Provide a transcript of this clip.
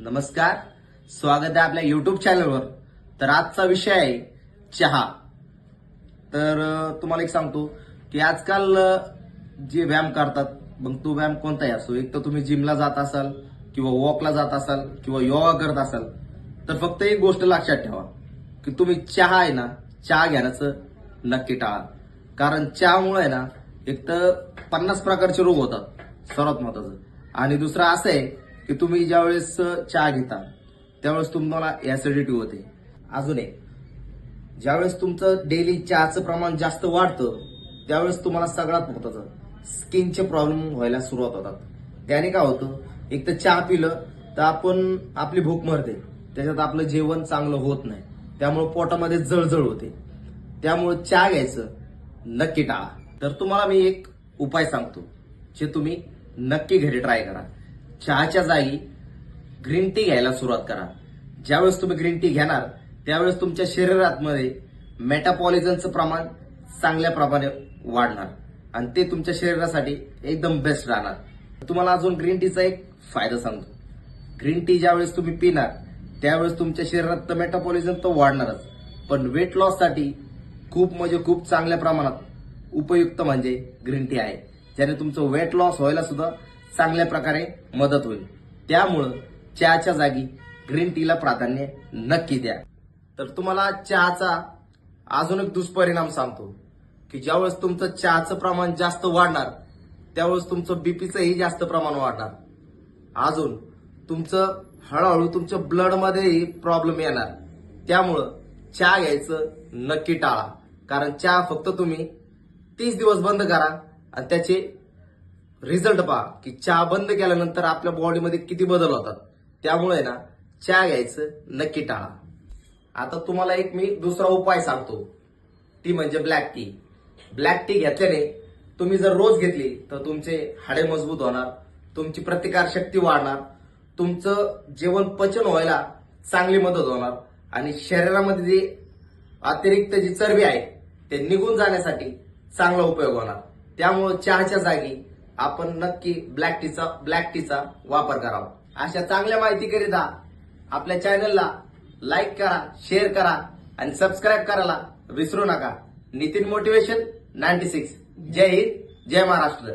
नमस्कार. स्वागत आहे आपल्या युट्यूब चॅनलवर तर आजचा विषय आहे चहा. तर तुम्हाला एक सांगतो की आजकाल जे व्यायाम करतात मग तो व्यायाम कोणताही असो एक तर तुम्ही जिमला जात असाल किंवा वॉकला जात असाल किंवा योगा करत असाल तर फक्त एक गोष्ट लक्षात ठेवा की तुम्ही चहा आहे ना चहा घेण्याचं नक्की टाळा. कारण चहामुळे आहे ना एक तर पन्नास प्रकारचे रोग होतात सर्वात महत्वाचं. आणि दुसरं असं आहे की तुम्ही ज्यावेळेस चहा घेता त्यावेळेस तुम्हाला ऍसिडिटी होते. अजून एक ज्यावेळेस तुमचं डेली चहाचं प्रमाण जास्त वाढतं त्यावेळेस तुम्हाला सगळ्यात महत्वाचं स्किनचे प्रॉब्लेम व्हायला सुरुवात होतात. त्याने काय होतं एक तर चहा पिलं तर आपण आपली भूक मरते त्याच्यात आपलं जेवण चांगलं होत नाही त्यामुळे पोटामध्ये जळजळ होते. त्यामुळे चहा घ्यायचं नक्की टाळा. तर तुम्हाला मी एक उपाय सांगतो जे तुम्ही नक्की घरी ट्राय करा. चहाच्या जागी ग्रीन टी घ्यायला सुरुवात करा. ज्यावेळेस तुम्ही ग्रीन टी घेणार त्यावेळेस तुमच्या शरीरात मध्ये मेटापॉलिझमचं प्रमाण चांगल्या प्रमाणे वाढणार आणि ते तुमच्या शरीरासाठी एकदम बेस्ट राहणार. तुम्हाला अजून ग्रीन टीचा एक फायदा सांगतो. ग्रीन टी ज्यावेळेस तुम्ही पिणार त्यावेळेस तुमच्या शरीरात तर मेटापॉलिझम तर वाढणारच. पण वेट लॉससाठी खूप म्हणजे खूप चांगल्या प्रमाणात उपयुक्त म्हणजे ग्रीन टी आहे. ज्याने तुमचं वेट लॉस व्हायला सुद्धा चांगल्या प्रकारे मदत होईल. त्यामुळं चहाच्या जागी ग्रीन टीला प्राधान्य नक्की द्या. तर तुम्हाला चहाचा अजून एक दुष्परिणाम सांगतो की ज्यावेळेस तुमचं चहाचं प्रमाण जास्त वाढणार त्यावेळेस तुमचं बीपीचंही जास्त प्रमाण वाढणार. अजून तुमचं हळूहळू तुमच्या ब्लडमध्येही प्रॉब्लेम येणार. त्यामुळं चहा घ्यायचं नक्की टाळा. कारण चहा फक्त तुम्ही तीस दिवस बंद करा आणि त्याचे रिझल्ट पहा की चहा बंद केल्यानंतर आपल्या बॉडीमध्ये किती बदल होतात. त्यामुळे ना चहा घ्यायचं नक्की टाळा. आता तुम्हाला एक मी दुसरा उपाय सांगतो. ती म्हणजे ब्लॅक टी. ब्लॅक टी घेतल्याने तुम्ही जर रोज घेतली तर तुमचे हाडे मजबूत होणार तुमची प्रतिकार शक्ती वाढणार तुमचं जेवण पचन व्हायला चांगली मदत होणार आणि शरीरामध्ये जी अतिरिक्त जी चरबी आहे ते निघून जाण्यासाठी चांगला उपयोग होणार. त्यामुळं चहाच्या जागी आपण नक्की ब्लॅक टीचा ब्लॅक टीचा वापर करावा. अशा चांगल्या माहितीकरिता आपल्या चॅनलला लाईक करा शेअर करा आणि सबस्क्राईब करायला विसरू नका. नितीन मोटिवेशन नाईन्टी सिक्स जय हिंद जय महाराष्ट्र.